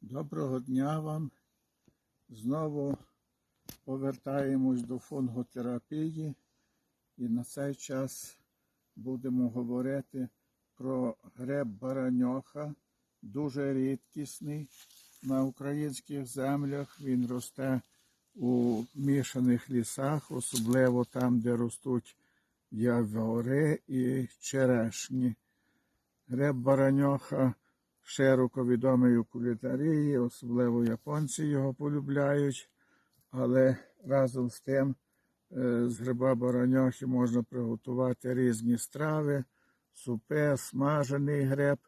Доброго дня вам. Знову повертаємось до фунготерапії і на цей час будемо говорити про греб бараньоха, дуже рідкісний на українських землях. Він росте у мішаних лісах, особливо там, де ростуть явори і черешні. Греб бараньоха широко відомий у кулінарії, особливо японці його полюбляють, але разом з тим е, з гриба бараньохи можна приготувати різні страви, супи, смажений гриб.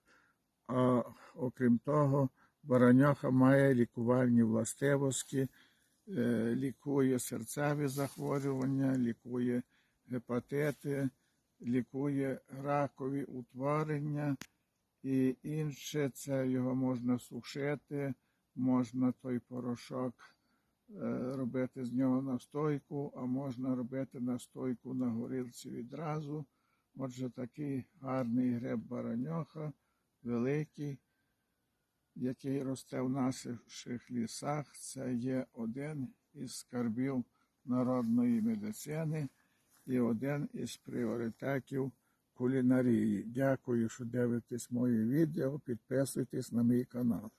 А окрім того, бараньоха має лікувальні властивості, е, лікує серцеві захворювання, лікує гепатити, лікує ракові утворення і інше. Це його можна сушити, можна той порошок е, робити з нього настойку, а можна робити настойку на горілці відразу. Отже, такий гарний гриб бараньоха, великий, який росте в наших лісах. Це є один із скарбів народної медицини і один із пріоритетів кулінарії. Дякую, що дивитесь мої відео. Підписуйтесь на мій канал.